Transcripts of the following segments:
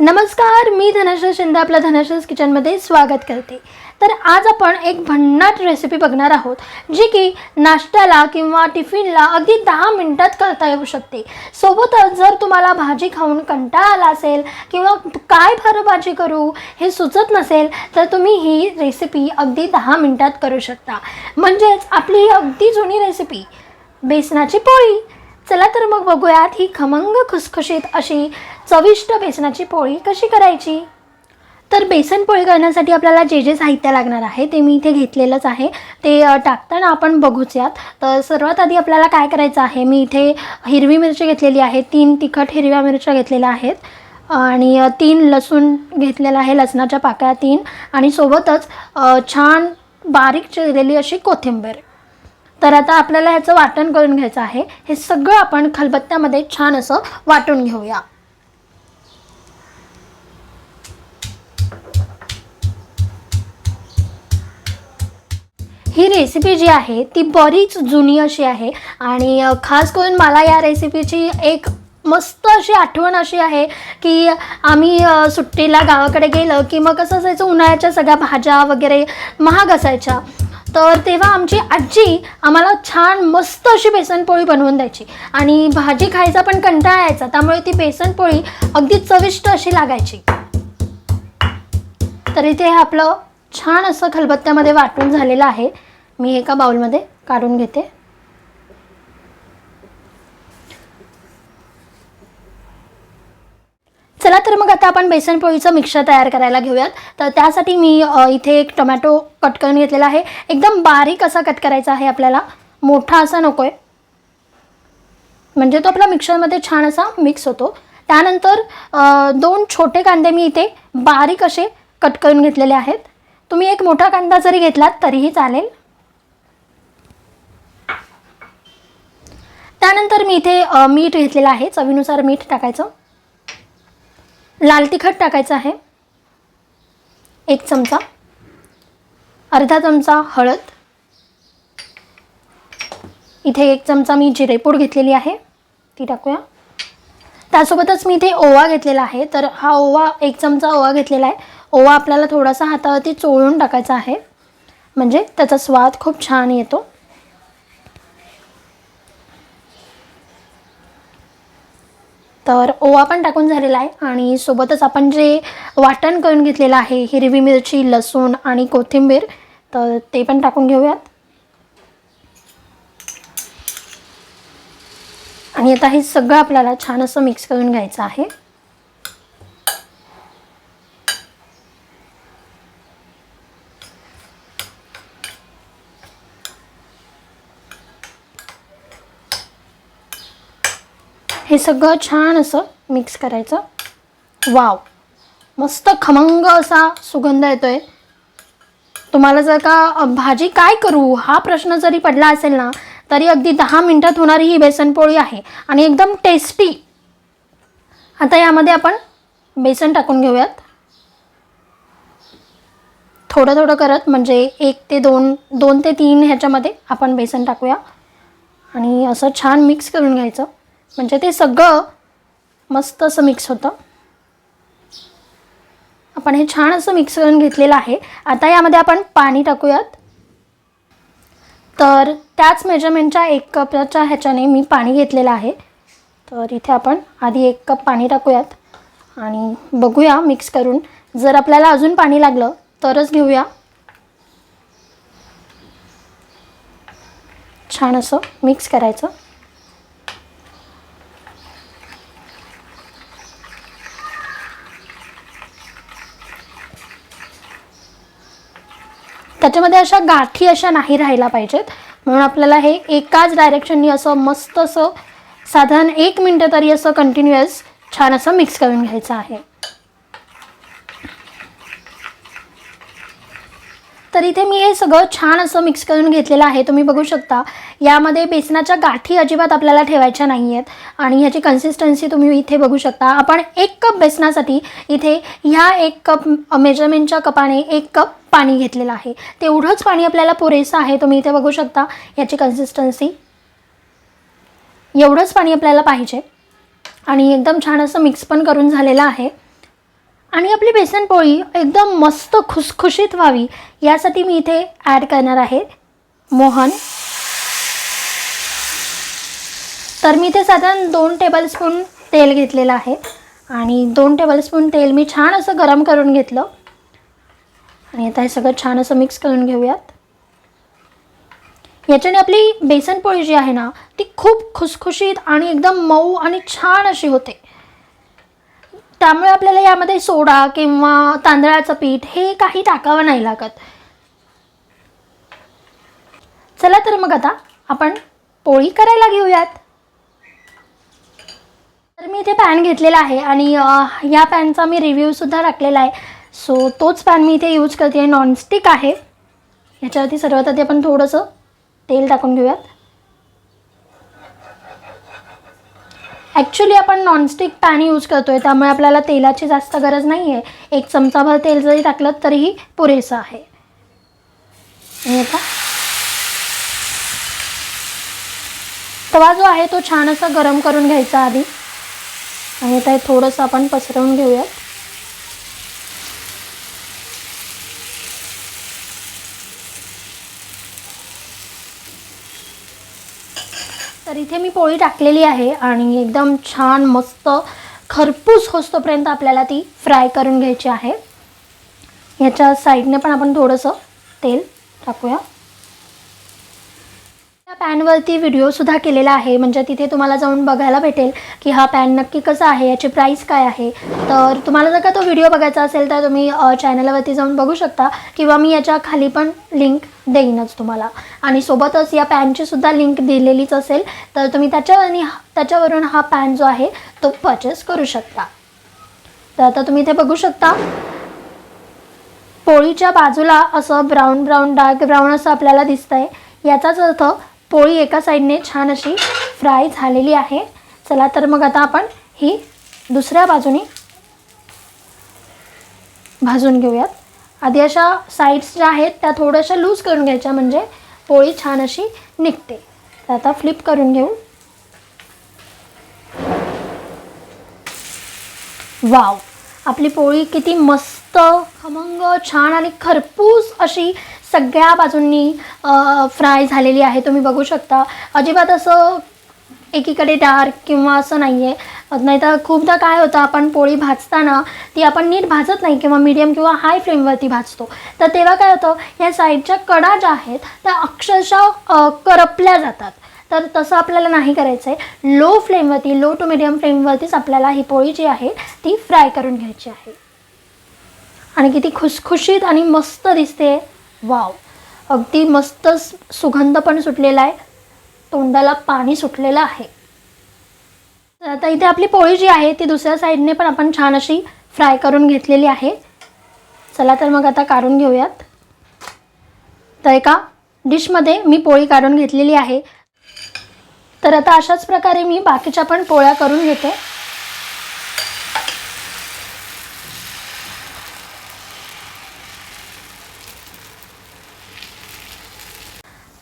नमस्कार मी धनश्री शिंदे आपल्या धनश्रीज किचनमध्ये स्वागत करते. तर आज आपण एक भन्नाट रेसिपी बघणार आहोत जी की नाश्त्याला किंवा टिफिनला अगदी दहा मिनटात करता येऊ शकते. सोबतच जर तुम्हाला भाजी खाऊन कंटाळा आला असेल किंवा काय फार भाजी करू हे सुचत नसेल तर तुम्ही ही रेसिपी अगदी दहा मिनटात करू शकता. म्हणजेच आपली ही अगदी जुनी रेसिपी बेसनाची पोळी. चला तर मग बघूयात ही खमंग खुसखुशीत अशी चविष्ट बेसनाची पोळी कशी करायची? तर बेसन पोळी करण्यासाठी आपल्याला जे जे साहित्य लागणार आहे ते मी इथे घेतलेलंच आहे. ते टाकताना आपण बघूच यात तर सर्वात आधी आपल्याला काय करायचं आहे मी इथे हिरवी मिरची घेतलेली आहे तीन तिखट हिरव्या मिरच्या घेतलेल्या आहेत. आणि तीन लसूण घेतलेला आहे लसणाच्या पाकळ्या तीन. आणि सोबतच छान बारीक चिरलेली अशी कोथिंबीर. तर आता आपल्याला ह्याचं वाटण करून घ्यायचं आहे. हे सगळं आपण खलबत्त्यामध्ये छान असं वाटून घेऊया. ही रेसिपी जी आहे ती बरीच जुनी अशी आहे आणि खास करून मला या रेसिपीची एक मस्त अशी आठवण अशी आहे की आम्ही सुट्टीला गावाकडे गेलं की मग कसं असायचं उन्हाळ्याच्या सगळ्या भाज्या वगैरे महाग असायच्या. तर तेव्हा आमची आजी आम्हाला छान मस्त अशी बेसनपोळी बनवून द्यायची. आणि भाजी खायचा पण कंटाळा यायचा त्यामुळे ती बेसनपोळी अगदी चविष्ट अशी लागायची. तर इथे हे आपलं छान असं खलबत्त्यामध्ये वाटून झालेलं आहे. मी एका बाउलमध्ये काढून घेते. चला तर मग आता आपण बेसन पोळीचं मिक्सर तयार करायला घेऊयात. तर त्यासाठी मी इथे एक टोमॅटो कट करून घेतलेला आहे. एकदम बारीक असा कट करायचा आहे आपल्याला. मोठा असा नको आहे म्हणजे तो आपला मिक्सरमध्ये छान असा मिक्स होतो. त्यानंतर दोन छोटे कांदे मी इथे बारीक असे कट करून घेतलेले आहेत. तुम्ही एक मोठा कांदा जरी घेतलात तरीही चालेल. त्यानंतर मी इथे मीठ घेतलेलं आहे. चवीनुसार मीठ टाकायचं. लाल तिखट टाकायचं आहे. एक चमचा. अर्धा चमचा हळद. इथे एक चमचा मी जिरेपूड घेतलेली आहे. ती टाकूया. त्यासोबतच मी इथे ओवा घेतलेला आहे. तर हा ओवा एक चमचा ओवा घेतलेला आहे. ओवा आपल्याला थोडासा हातावरती चोळून टाकायचा आहे. म्हणजे त्याचा स्वाद खूप छान येतो. तर ओवा पण टाकून झालेला आहे आणि सोबतच आपण जे वाटण करून घेतलेलं आहे हिरवी मिरची लसूण आणि कोथिंबीर तर ते पण टाकून घेऊयात. आणि आता हे सगळं आपल्याला छान असं मिक्स करून घ्यायचं आहे. हे सगळं छान असं मिक्स करायचं. वाव मस्त खमंग असा सुगंध येतो आहे तुम्हाला जर का भाजी काय करू हा प्रश्न जरी पडला असेल ना तरी अगदी दहा मिनटात होणारी ही बेसनपोळी आहे. आणि एकदम टेस्टी आता यामध्ये आपण बेसन टाकून घेऊयात. थोडं थोडं करत म्हणजे एक ते दोन दोन ते तीन ह्याच्यामध्ये आपण बेसन टाकूया. आणि असं छान मिक्स करून घ्यायचं. म्हणजे ते सगळं मस्त असं मिक्स होतं. आपण हे छान असं मिक्स करून घेतलेलं आहे. आता यामध्ये आपण पाणी टाकूयात. तर त्याच मेजरमेंटच्या एक कपच्या ह्याच्याने मी पाणी घेतलेलं आहे. तर इथे आपण आधी एक कप पाणी टाकूयात आणि बघूया मिक्स करून. जर आपल्याला अजून पाणी लागलं तरच घेऊया. छान असं मिक्स करायचं. त्याच्यामध्ये अशा गाठी अशा नाही राहायला पाहिजेत. म्हणून आपल्याला हे एकाच डायरेक्शननी असं मस्त असं साधारण एक मिनटं तरी असं कंटिन्युअस छान असं मिक्स करून घ्यायचं आहे. तर इथे मी हे सगळं छान असं मिक्स करून घेतलेलं आहे. तुम्ही बघू शकता. यामध्ये बेसनाच्या गाठी अजिबात आपल्याला ठेवायच्या नाही आहेत आणि ह्याची कन्सिस्टन्सी तुम्ही इथे बघू शकता. आपण एक कप बेसनासाठी इथे ह्या एक कप मेजरमेंटच्या कपाने एक कप पाणी घेतलेलं आहे. तेवढंच पाणी आपल्याला पुरेसं आहे. तुम्ही इथे बघू शकता याची कन्सिस्टन्सी एवढंच पाणी आपल्याला पाहिजे. आणि एकदम छान असं मिक्स पण करून झालेलं आहे. आणि आपली बेसन पोळी एकदम मस्त खुसखुशीत व्हावी यासाठी मी इथे ॲड करणार आहे मोहन. तर मी इथे साधारण दोन टेबलस्पून तेल घेतलेलं आहे आणि दोन टेबलस्पून तेल मी छान असं गरम करून घेतलं. आणि आता हे सगळं छान असं मिक्स करून घेऊयात. याच्याने आपली बेसन पोळी जी आहे ना ती खूप खुसखुशीत आणि एकदम मऊ आणि छान अशी होते. त्यामुळे आपल्याला यामध्ये सोडा किंवा तांदळाचं पीठ हे काही टाकावं नाही लागत. चला तर मग आता आपण पोळी करायला घेऊयात. तर मी इथे पॅन घेतलेला आहे आणि या पॅनचा मी रिव्ह्यूसुद्धा टाकलेला आहे. सो तोच पॅन मी इथे यूज करते आहे नॉनस्टिक आहे. याच्यावरती सर्वात आधी आपण थोडंसं तेल टाकून घेऊयात. ॲक्च्युली आपण नॉनस्टिक पॅन यूज करतो आहे त्यामुळे आपल्याला तेलाची जास्त गरज नाही आहे एक चमचाभर तेल जरी टाकलं तरीही पुरेसं आहे. आणि आता तवा जो आहे तो छान असा गरम करून घ्यायचा आधी. आणि आता हे थोडंसं आपण पसरवून घेऊयात. तर इथे मी पोळी टाकलेली आहे आणि एकदम छान मस्त खरपूस होस्तोपर्यंत आपल्याला ती फ्राय करून घ्यायची आहे. याच्या साईडने पण आपण थोडंसं तेल टाकूया. पॅनवरती व्हिडिओसुद्धा केलेला आहे. म्हणजे तिथे तुम्हाला जाऊन बघायला भेटेल की हा पॅन नक्की कसा आहे याची प्राईस काय आहे. तर तुम्हाला जर का तो व्हिडिओ बघायचा असेल तर तुम्ही चॅनलवरती जाऊन बघू शकता किंवा मी याच्या खाली पण लिंक देईनच तुम्हाला. आणि सोबतच या पॅनची सुद्धा लिंक दिलेलीच असेल तर तुम्ही त्याच्यावरून त्याच्यावरून हा पॅन जो आहे तो परचेस करू शकता. तर आता तुम्ही इथे बघू शकता पोळीच्या बाजूला असं ब्राऊन ब्राऊन डार्क ब्राऊन असं आपल्याला दिसतंय. याचाच अर्थ पोळी एका साईडने छान अशी फ्राय झालेली आहे. चला तर मग आता आपण ही दुसऱ्या बाजूने भाजून घेऊयात. आधी अशा साईड्स ज्या आहेत त्या थोड्याशा लूज करून घ्यायच्या म्हणजे पोळी छान अशी निघते. तर आता फ्लिप करून घेऊ. वाव आपली पोळी किती मस्त खमंग छान आणि खरपूस अशी सगळ्या बाजूंनी फ्राय झालेली आहे. तुम्ही बघू शकता. अजिबात असं एकीकडे डार्क किंवा असं नाही आहे नाहीतर खूपदा काय होतं आपण पोळी भाजताना ती आपण नीट भाजत नाही किंवा मीडियम किंवा हाय फ्लेमवरती भाजतो. तर तेव्हा काय होतं या साईडच्या कडा ज्या आहेत त्या अक्षरशः करपल्या जातात. तर तसं आपल्याला नाही करायचं आहे लो फ्लेमवरती लो टू मिडियम फ्लेमवरतीच आपल्याला ही पोळी जी आहे ती फ्राय करून घ्यायची आहे. आणि किती खुसखुशीत आणि मस्त दिसते वाव. अगदी मस्त सुगंध पण सुटलेला आहे. तोंडाला पाणी सुटलेलं आहे. तर आता इथे आपली पोळी जी आहे ती दुसऱ्या साईडने पण आपण छान अशी फ्राय करून घेतलेली आहे. चला तर मग आता काढून घेऊयात. तर एका डिशमध्ये मी पोळी काढून घेतलेली आहे. तर आता अशाच प्रकारे मी बाकीच्या पण पोळ्या करून घेते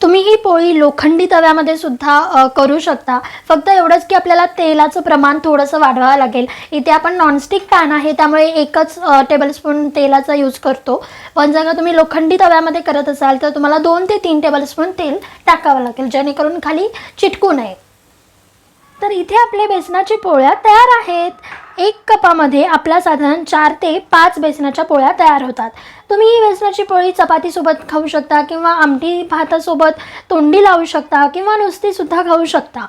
तुम्ही ही पोळी लोखंडी तव्यामध्ये सुद्धा करू शकता. फक्त एवढंच की आपल्याला तेलाचं प्रमाण थोडंसं वाढवावं लागेल. इथे आपण नॉनस्टिक पॅन आहे त्यामुळे एकच टेबलस्पून तेलाचा यूज करतो. पण जर का तुम्ही लोखंडी तव्यामध्ये करत असाल तर तुम्हाला दोन ते तीन टेबलस्पून तेल टाकावं लागेल. जेणेकरून खाली चिटकू नये. तर इथे आपले बेसनाची पोळ्या तयार आहेत. एक कपामध्ये आपला साधारण चार ते पाच बेसनाच्या पोळ्या तयार होतात. तुम्ही ही बेसनाची पोळी चपातीसोबत खाऊ शकता किंवा आमटी भातासोबत तोंडी लावू शकता किंवा नुसतीसुद्धा खाऊ शकता.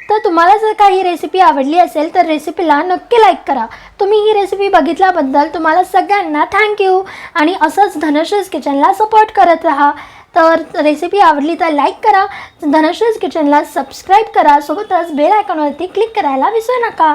तर तुम्हाला जर काही रेसिपी आवडली असेल तर रेसिपीला नक्की लाईक करा. तुम्ही ही रेसिपी बघितल्याबद्दल तुम्हाला सगळ्यांना थँक्यू आणि असंच धनश्रीज किचनला सपोर्ट करत राहा. तर रेसिपी आवडली तर लाईक करा. धनश्रीज किचनला सबस्क्राईब करा. सोबतच बेल आयकॉनवरती क्लिक करायला विसरू नका.